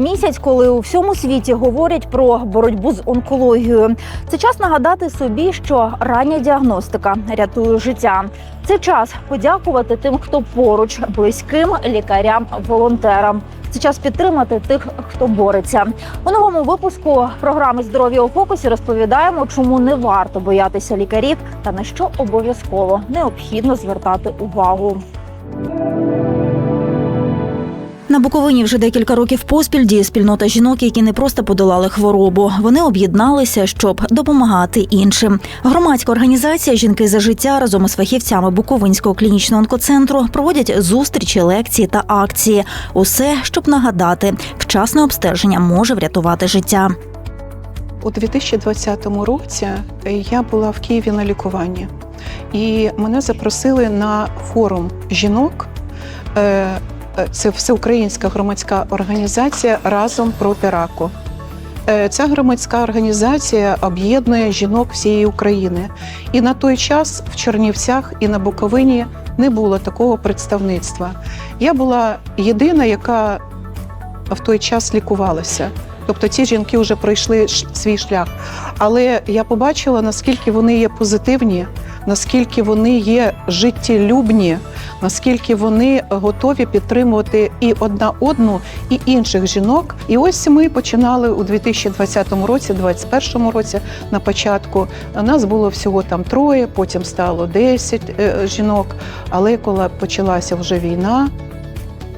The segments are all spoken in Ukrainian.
Місяць, коли у всьому світі говорять про боротьбу з онкологією. Це час нагадати собі, що рання діагностика рятує життя. Це час подякувати тим, хто поруч, близьким, лікарям, волонтерам. Це час підтримати тих, хто бореться. У новому випуску програми Здоров'я у фокусі розповідаємо, чому не варто боятися лікарів та на що обов'язково необхідно звертати увагу. На Буковині вже декілька років поспіль діє спільнота жінок, які не просто подолали хворобу. Вони об'єдналися, щоб допомагати іншим. Громадська організація Жінки за життя разом із фахівцями Буковинського клінічного онкоцентру проводять зустрічі, лекції та акції. Усе, щоб нагадати, вчасне обстеження може врятувати життя. У 2020 році я була в Києві на лікуванні, і мене запросили на форум жінок. Е, Це всеукраїнська громадська організація разом проти раку. Е, Ця громадська організація об'єднує жінок всієї України. І на той час в Чернівцях і на Буковині не було такого представництва. Я була єдина, яка в той час лікувалася. Тобто ці жінки вже пройшли свій шлях. Але я побачила, наскільки вони є позитивні, наскільки вони є життєлюбні, наскільки вони готові підтримувати і одна одну, і інших жінок. І ось ми починали у 2020 році, 2021 році на початку. Нас було всього там троє, потім стало 10 е, жінок. Але коли почалася вже війна,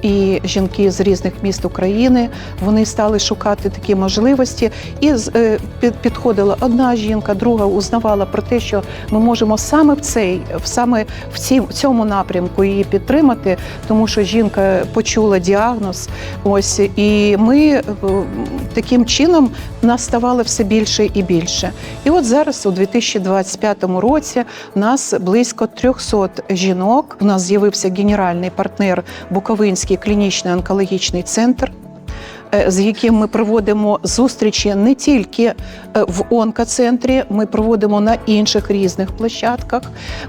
і жінки з різних міст України вони стали шукати такі можливості. І е, підходила одна жінка, друга узнавала про те, що ми можемо саме в цей, саме в цій цьому напрямку її підтримати, тому що жінка почула діагноз. Ось і ми е, таким чином нас ставало все більше і більше. І от зараз, у 2025 році, нас близько 300 жінок. У нас з'явився генеральний партнер Буковинський клінічний онкологічний центр. е, З яким ми проводимо зустрічі не тільки е, в онкоцентрі, ми проводимо на інших різних площадках.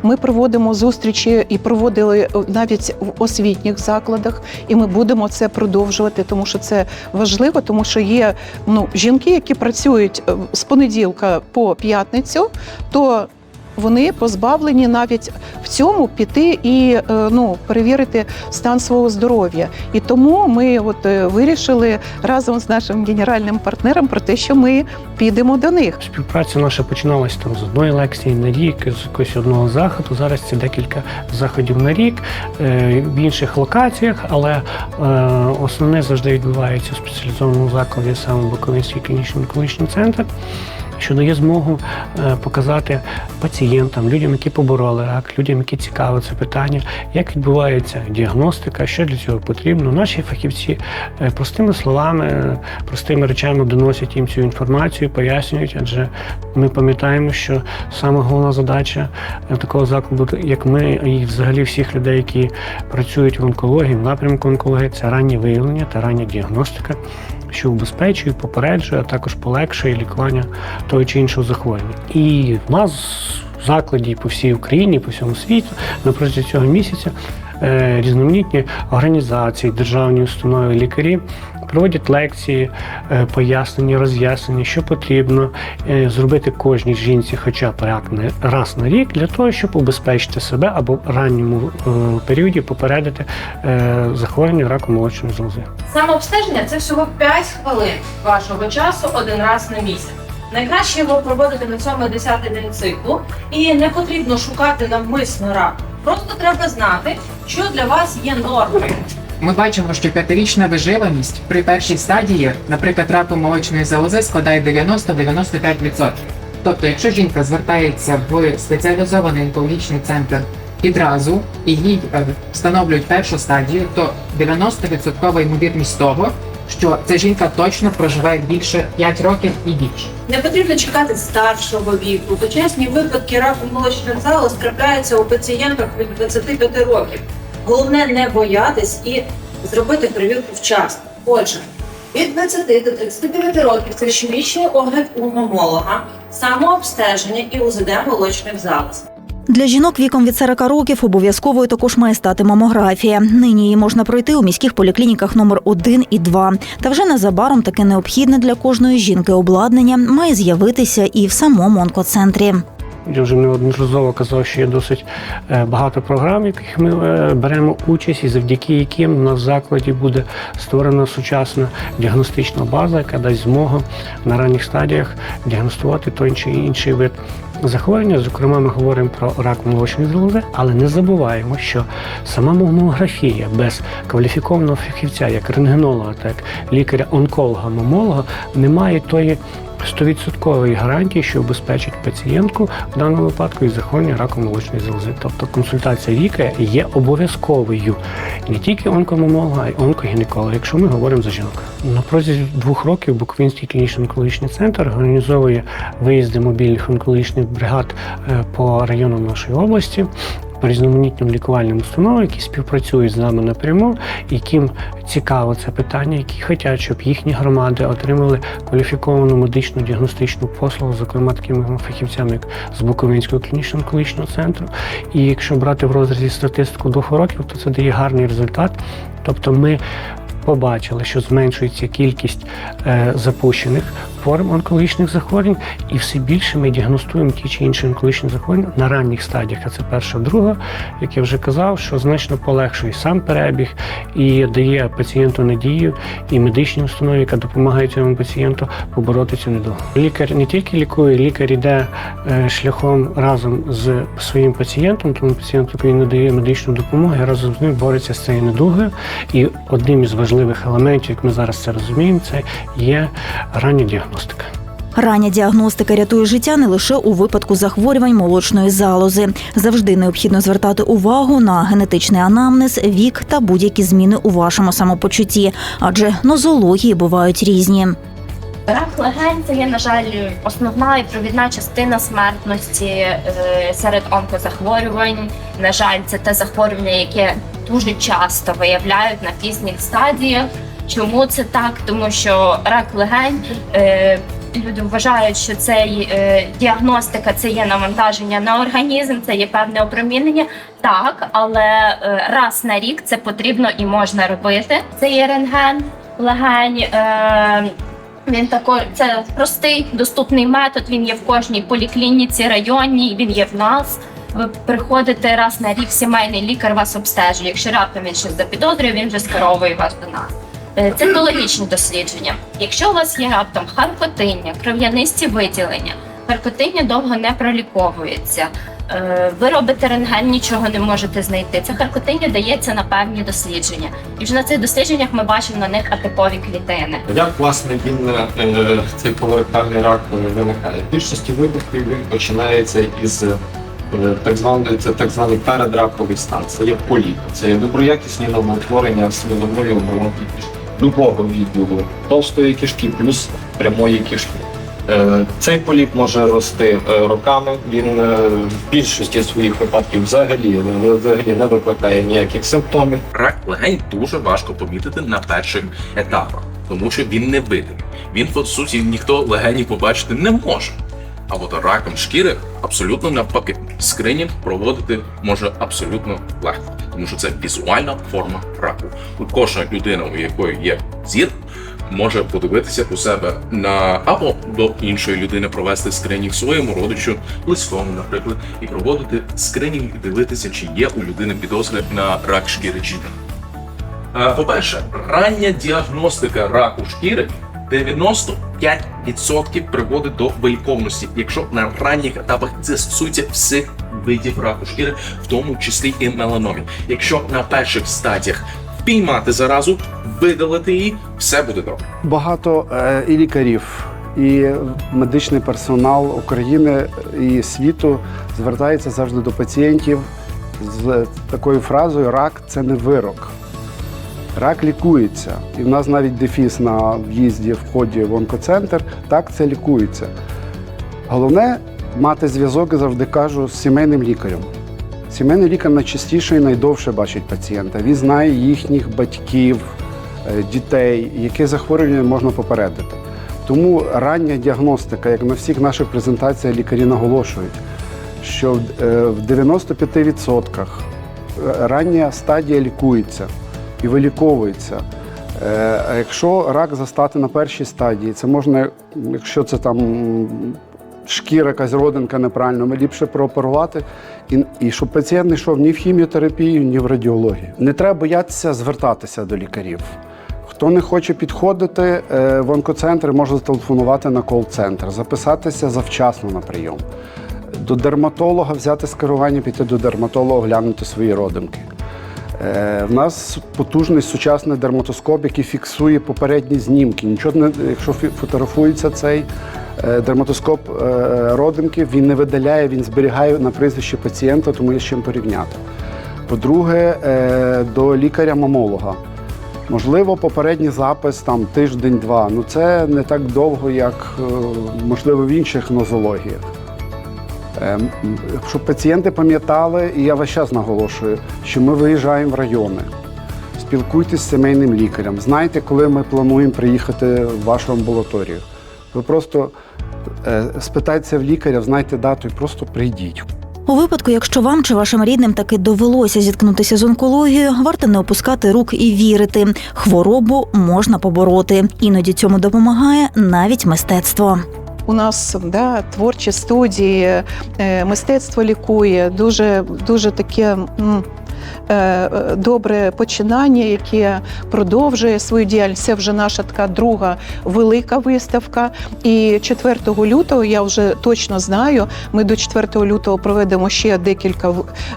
Ми проводимо зустрічі і проводили е, навіть в освітніх закладах, і ми будемо це продовжувати, тому що це важливо, тому що є ну, жінки, які працюють з понеділка по п'ятницю, то вони позбавлені навіть в цьому піти і е, ну, перевірити стан свого здоров'я. І тому ми от е, вирішили разом з нашим генеральним партнером про те, що ми підемо до них. Співпраця наша починалася там з одної лекції на рік, з якогось одного заходу. Зараз це декілька заходів на рік е, в інших локаціях, але основне завжди відбувається у спеціалізованому закладі саме Буковинський клінічний онкологічний центр. Що дає змогу е, показати пацієнтам, людям, які побороли рак, людям, які це питання, як відбувається діагностика, що для цього потрібно. Наші фахівці е, простими словами, простими речами доносять їм цю інформацію, пояснюють, адже ми пам'ятаємо, що саме головна задача е, такого закладу, як ми, і взагалі всіх людей, які працюють в онкології, в напрямку онкології, це раннє виявлення та рання діагностика, що убезпечує, попереджує, а також полегшує лікування того чи іншого захворювання. І в нас в закладі по всій Україні, по всьому світу на цього місяця е, різноманітні організації, державні установи, лікарі проводять лекції, е, пояснення, роз'яснення, що потрібно е, зробити кожній жінці, хоча б раз на рік, для того, щоб убезпечити себе або в ранньому е, періоді попередити захворювання раку молочної залози. Самообстеження це всього 5 хвилин вашого часу один раз на місяць. Найкраще його проводити на цьому 10-й день циклу, і не потрібно шукати навмисно рак. Просто треба знати, що для вас є нормою. Ми бачимо, що п'ятирічна виживаність при першій стадії, наприклад, раку молочної залози, складає 90-95%. Тобто, якщо жінка звертається в спеціалізований онкологічний центр відразу і їй е, встановлюють першу стадію, то 90% ймовірність того, що ця жінка точно проживе більше 5 років і більше. Не потрібно чекати старшого віку. Почесні випадки раку молочних залоз трапляються у пацієнтах від 25 років. Головне не боятись і зробити перевірку вчасно. Отже, від 20 до 39 років це щорічний огляд у мамолога, самообстеження і УЗД молочних залоз. Для жінок віком від 40 років обов'язковою також має стати мамографія. Нині її можна пройти у міських поліклініках номер 1 і 2. Та вже незабаром таке необхідне для кожної жінки обладнання має з'явитися і в самому онкоцентрі. Я вже неодноразово казав, що є досить е, багато програм, в яких ми е, беремо участь, і завдяки яким в закладі буде створена сучасна діагностична база, яка дасть змогу на ранніх стадіях діагностувати той чи інший вид захворювання. Зокрема, ми говоримо про рак молочної залози, але не забуваємо, що сама мамографія без кваліфікованого фахівця, як рентгенолога, так лікаря-онколога, мамолога, не має тої. 100% гарантії, що обезпечить пацієнтку в даному випадку із захворювання раком молочної залози. Тобто консультація лікаря є обов'язковою не тільки онкомамолога, а й онкогінеколога, якщо ми говоримо за жінок. На протязі двох років Буковинський клінічний онкологічний центр організовує виїзди мобільних онкологічних бригад е, по районам нашої області. Різноманітним лікувальним установам, які співпрацюють з нами напряму, яким цікаво це питання, які хочуть, щоб їхні громади отримали кваліфіковану медичну діагностичну послугу, зокрема такими фахівцями, як з Буковинського клінічного онкологічного центру. І якщо брати в розрізі статистику двох років, то це дає гарний результат. Тобто ми побачили, що зменшується кількість е, запущених форм онкологічних захворювань, і все більше ми діагностуємо ті чи інші онкологічні захворювання на ранніх стадіях. А це перша, друга, як я вже казав, що значно полегшує сам перебіг і дає пацієнту надію і медичній установі, яка допомагає цьому пацієнту побороти цю недугу. Лікар не тільки лікує, лікар йде е, шляхом разом з своїм пацієнтом, тому пацієнту він надає медичну допомогу і разом з ним бореться з цією недугою. І одним із важливих елементів, як ми зараз це розуміємо, це є рання діагностика. Рання діагностика рятує життя не лише у випадку захворювань молочної залози. Завжди необхідно звертати увагу на генетичний анамнез, вік та будь-які зміни у вашому самопочутті, адже нозології бувають різні. Рак легень це є, на жаль, основна і провідна частина смертності е, серед онкозахворювань. На жаль, це те захворювання, яке дуже часто виявляють на пізніх стадіях. Чому це так? Тому що рак легень. Е, Люди вважають, що це е, діагностика, це є навантаження на організм, це є певне опромінення. Так, але е, раз на рік це потрібно і можна робити. Це є рентген легень. Е, він також це простий доступний метод. Він є в кожній поліклініці, районній. Він є в нас. Ви приходите раз на рік, сімейний лікар вас обстежує. Якщо раптом він щось запідозрює, він вже скеровує вас до нас. Е, Це біологічні дослідження. Якщо у вас є раптом харкотиння, кров'янисті виділення, харкотиння довго не проліковується. Е, Ви робите рентген, нічого не можете знайти. Це харкотиння дається на певні дослідження. І вже на цих дослідженнях ми бачимо на них атипові клітини. Як власне він е, цей колоректальний рак е, виникає? В більшості випадків він починається із е, так званий це так званий передраковий стан. Це є поліп, це є доброякісні новоутворення сльозової оболонки кишки, любого відділу товстої кишки плюс прямої кишки. Е, Цей поліп може рости е, роками. Він е, в більшості своїх випадків взагалі, взагалі не викликає ніяких симптомів. рак легень дуже важко помітити на перших етапах, тому що він не видимий. Він, по суті, ніхто легені побачити не може. А от раком шкіри абсолютно навпаки. Скринінг проводити може абсолютно легко, тому що це візуальна форма раку. Кожна людина, у якої є зір, може подивитися у себе на або до іншої людини провести скринінг своєму родичу, близькому, наприклад, і проводити скринінг і дивитися, чи є у людини підозри на рак шкіри чи ні. Е, По-перше, рання діагностика раку шкіри 95% приводить до виліковності, якщо на ранніх етапах це стосується всіх видів раку шкіри, в тому числі і меланомі. Якщо на перших стадіях впіймати заразу, видалити її, все буде добре. багато е, і лікарів, і медичний персонал України і світу звертається завжди до пацієнтів з такою фразою Рак це не вирок. Рак лікується. І в нас навіть дефіс на в'їзді, вході в онкоцентр. Так, це лікується. Головне мати зв'язок, я завжди кажу, з сімейним лікарем. Сімейний лікар найчастіше і найдовше бачить пацієнта. Він знає їхніх батьків, е, дітей, яке захворювання можна попередити. Тому рання діагностика, як на всіх наших презентаціях лікарі наголошують, що е, в 95% рання стадія лікується і виліковується. Е, А якщо рак застати на першій стадії, це можна, якщо це там шкіра, якась родинка неправильно, ми ліпше прооперувати, і, і щоб пацієнт не йшов ні в хіміотерапію, ні в радіологію. Не треба боятися звертатися до лікарів. Хто не хоче підходити е, в онкоцентр, може зателефонувати на кол-центр, записатися завчасно на прийом. До дерматолога взяти скерування, піти до дерматолога, глянути свої родинки. Е, В нас потужний сучасний дерматоскоп, який фіксує попередні знімки. Нічого не, якщо фотографується цей е, дерматоскоп е, родинки, він не видаляє, він зберігає на прізвище пацієнта, тому є з чим порівняти. По-друге, до лікаря-мамолога. Можливо, попередній запис там тиждень-два. Ну це не так довго, як можливо в інших нозологіях. Е, Щоб пацієнти пам'ятали, і я весь час наголошую, що ми виїжджаємо в райони. Спілкуйтесь з сімейним лікарем. Знайте, коли ми плануємо приїхати в вашу амбулаторію. Ви просто е, спитайтеся в лікаря, знайте дату і просто прийдіть. У випадку, якщо вам чи вашим рідним таки довелося зіткнутися з онкологією, варто не опускати рук і вірити. Хворобу можна побороти. Іноді цьому допомагає навіть мистецтво. У нас да, творчі студії, е, мистецтво лікує, дуже, дуже таке. Е, Добре починання, яке продовжує свою діяльність. Це вже наша така друга велика виставка. І 4 лютого я вже точно знаю. Ми до 4 лютого проведемо ще декілька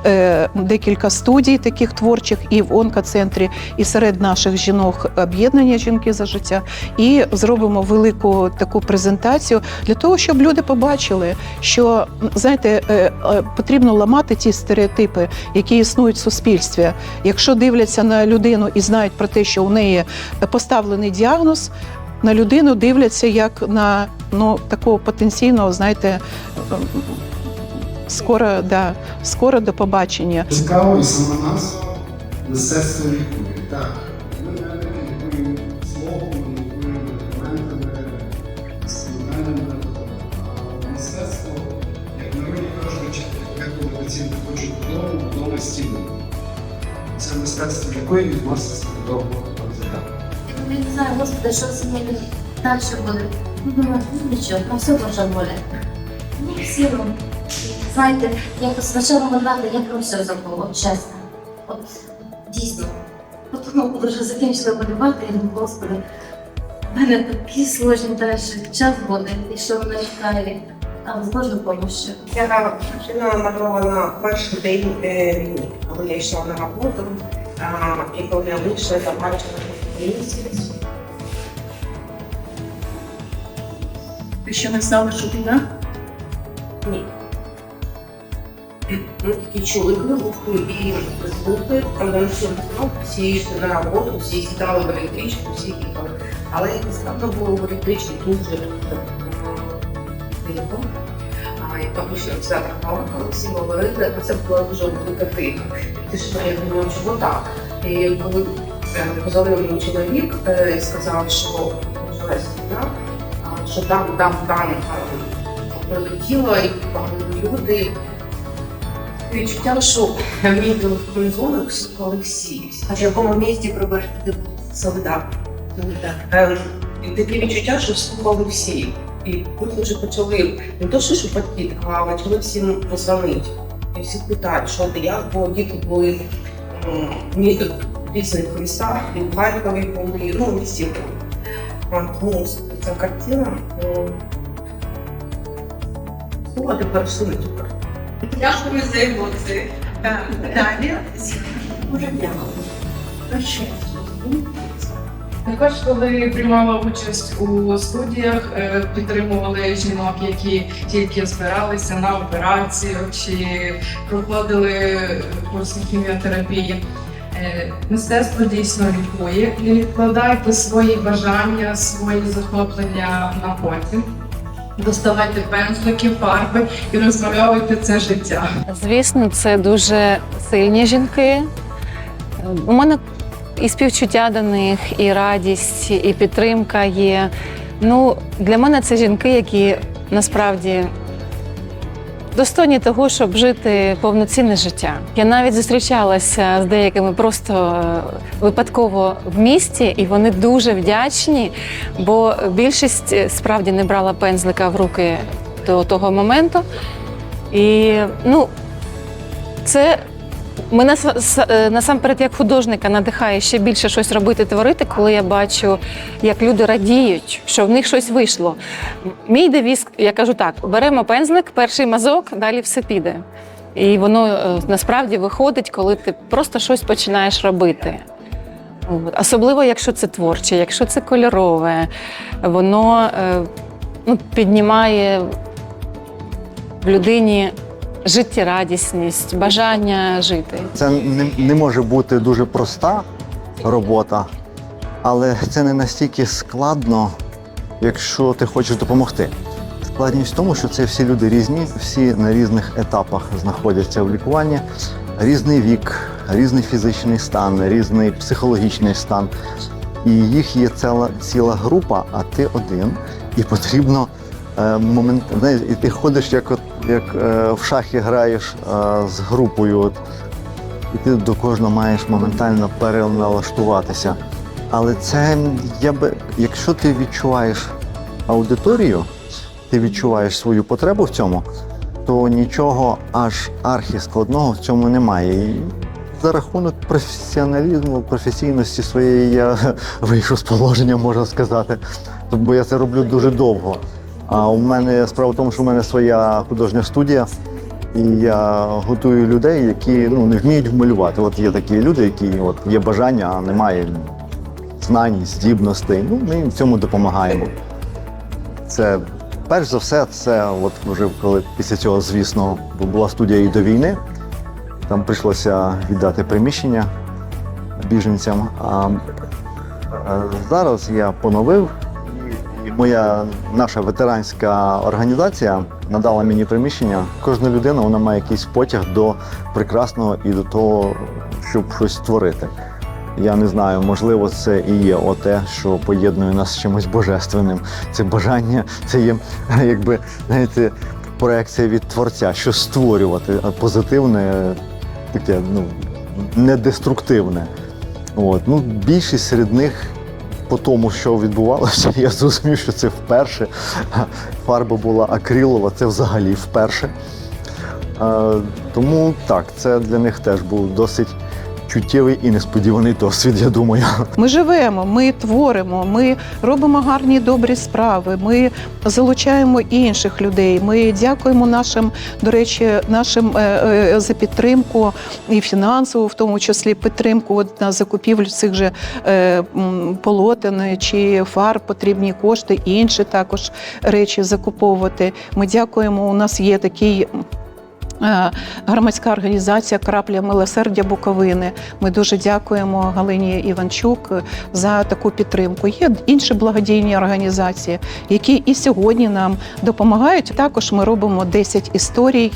е, декілька студій таких творчих і в онкоцентрі, і серед наших жінок об'єднання жінки за життя. І зробимо велику таку презентацію для того, щоб люди побачили, що знаєте, е, потрібно ламати ті стереотипи, які існують в суспільстві. Якщо дивляться на людину і знають про те, що у неї поставлений діагноз. На людину дивляться як на ну такого потенційного, знаєте, ем, скоро, да, скоро до побачення. Цікаво і саме нас мистецтво лікує. Так. Лікує відноситься до результату. Я не знаю, господи, що ними далі буде. Ну, думаю, ну нічого, на все може воля. Ну, всі ну, знаєте, якось спочатку мандати, я про все забула, чесно. От дійсно. От ну, коли вже закінчила малювати, я думаю, господи, в мене такі сложні далі час буде, і що мене чекає. Але з Божою помощью. Ця машина намальована перший день е, війни, коли я йшла на роботу, і я вийшла, я бачила українців. Ти ще не знала, що? Ні. Ми такі чули вибухи і звуки, не знав, всі йшли на роботу, всі сідали в електричку, всі їхали. Але якось правда було в електричці дуже тихо. А я пам'ятаю, що це так коли всі говорили, це була дуже велика тиха. Ти що я думала, чого так? І коли е, позвонив мій чоловік е, і сказав, що що там, там, там прилетіло і люди. Відчуття, що мій телефон дзвоник слухали всі. А в якому місті пробачте солдат. Ем, І таке відчуття, що слухали всі. І потім вже почали не то, що шепотіти, а почали всім позвонити. І всі питають, що ти як, бо діти були в різних містах, і в Харкові були, ну, в місті були. А, Тому ця картина. м, Ну, а тепер сили тепер. Дякую за емоції. Далі. Дуже дякую. Також, коли приймала участь у студіях, е, підтримували жінок, які тільки збиралися на операцію чи проходили курси хіміотерапії. Е, Мистецтво дійсно лікує. Не відкладайте свої бажання, свої захоплення на потім. Доставайте пензлики, фарби і розмальовуйте це життя. Звісно, це дуже сильні жінки. У мене і співчуття до них, і радість, і підтримка є. Ну, для мене це жінки, які насправді достойні того, щоб жити повноцінне життя. Я навіть зустрічалася з деякими просто е, випадково в місті, і вони дуже вдячні, бо більшість е, справді не брала пензлика в руки до того моменту. І ну, це мене насамперед як художника надихає ще більше щось робити, творити, коли я бачу, як люди радіють, що в них щось вийшло. Мій девіз, я кажу так: беремо пензлик, перший мазок, далі все піде. І воно е, насправді виходить, коли ти просто щось починаєш робити. Особливо, якщо це творче, якщо це кольорове, воно е, ну, піднімає в людині життєрадісність, бажання жити. Це не, не може бути дуже проста робота, але це не настільки складно, якщо ти хочеш допомогти. Складність в тому, що це всі люди різні, всі на різних етапах знаходяться в лікуванні, різний вік, різний фізичний стан, різний психологічний стан. І їх є ціла, ціла група, а ти один. І потрібно е, момент, знаєш, і ти ходиш як, от, як е, в шахи граєш з групою. От, і ти до кожного маєш моментально переналаштуватися. Але це я би, якщо ти відчуваєш аудиторію, ти відчуваєш свою потребу в цьому, то нічого аж архіскладного в цьому немає. І за рахунок професіоналізму, професійності своєї я вийшов з положення, можна сказати. Бо я це роблю дуже довго. А у мене справа в тому, що у мене своя художня студія. І я готую людей, які ну, не вміють малювати. От є такі люди, які от, є бажання, а немає знань, здібностей. Ну, ми їм в цьому допомагаємо. Це перш за все, це от вже коли після цього, звісно, була студія і до війни. Там прийшлося віддати приміщення біженцям. А е, зараз я поновив, моя наша ветеранська організація надала мені приміщення. Кожна людина вона має якийсь потяг до прекрасного і до того, щоб щось створити. Я не знаю, можливо, це і є оте, що поєднує нас з чимось божественним. Це бажання, це є якби знаєте, проекція від творця, що створювати, позитивне, таке, ну, недеструктивне. От. Ну, більшість серед них по тому, що відбувалося, я зрозумів, що це вперше. Фарба була акрилова, це взагалі вперше. Е, тому так, це для них теж був досить чуттєвий і несподіваний досвід, я думаю. Ми живемо, ми творимо, ми робимо гарні добрі справи. Ми залучаємо інших людей. Ми дякуємо нашим, до речі, нашим е, е, за підтримку і фінансову, в тому числі підтримку от на закупівлю цих же е, полотен чи фар потрібні кошти, і інші також речі закуповувати. Ми дякуємо. У нас є такий. Е, Громадська організація Крапля милосердя Буковини. Ми дуже дякуємо Галині Іванчук за таку підтримку. Є інші благодійні організації, які і сьогодні нам допомагають. Також ми робимо 10 історій.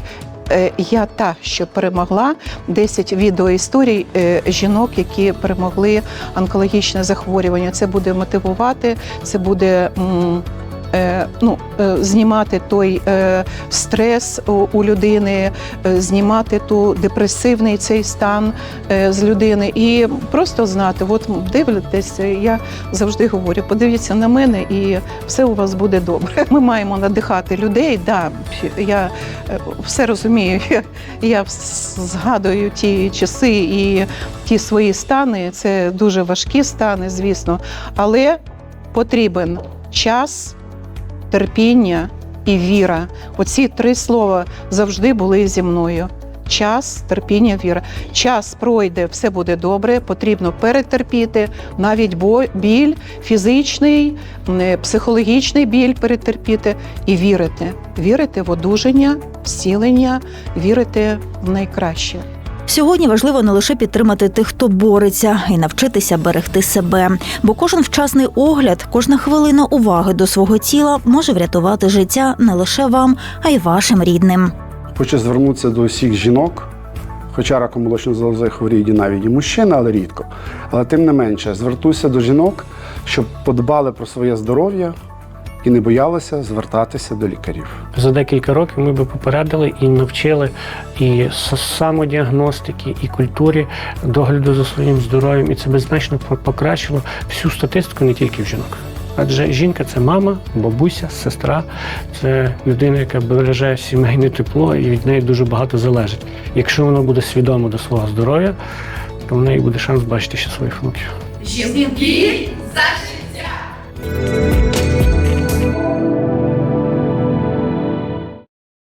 Е, Я та, що перемогла 10 відеоісторій е, жінок, які перемогли онкологічне захворювання. Це буде мотивувати, це буде. Е, Ну, е, знімати той е, стрес у, людини, знімати ту депресивний цей стан з людини, і просто знати, от дивитесь, я завжди говорю, подивіться на мене, і все у вас буде добре. Ми маємо надихати людей. Да, я все розумію. Я згадую ті часи і ті свої стани. Це дуже важкі стани, звісно, але потрібен час терпіння і віра. Оці три слова завжди були зі мною. Час, терпіння, віра. Час пройде, все буде добре. Потрібно перетерпіти навіть біль, фізичний, м, психологічний біль перетерпіти і вірити. Вірити в одужання, в зцілення, вірити в найкраще. Сьогодні важливо не лише підтримати тих, хто бореться, і навчитися берегти себе. Бо кожен вчасний огляд, кожна хвилина уваги до свого тіла може врятувати життя не лише вам, а й вашим рідним. Хочу звернутися до усіх жінок, хоча раком молочної залози хворіють навіть і мужчини, але рідко. Але тим не менше, звертуся до жінок, щоб подбали про своє здоров'я, і не боялися звертатися до лікарів. За декілька років ми би попередили і навчили і самодіагностики, і культурі догляду за своїм здоров'ям, і це би значно покращило всю статистику не тільки в жінок. Адже жінка це мама, бабуся, сестра, це людина, яка береже сімейне тепло, і від неї дуже багато залежить. Якщо вона буде свідома до свого здоров'я, то в неї буде шанс бачити ще своїх внуків. Жінки за життя!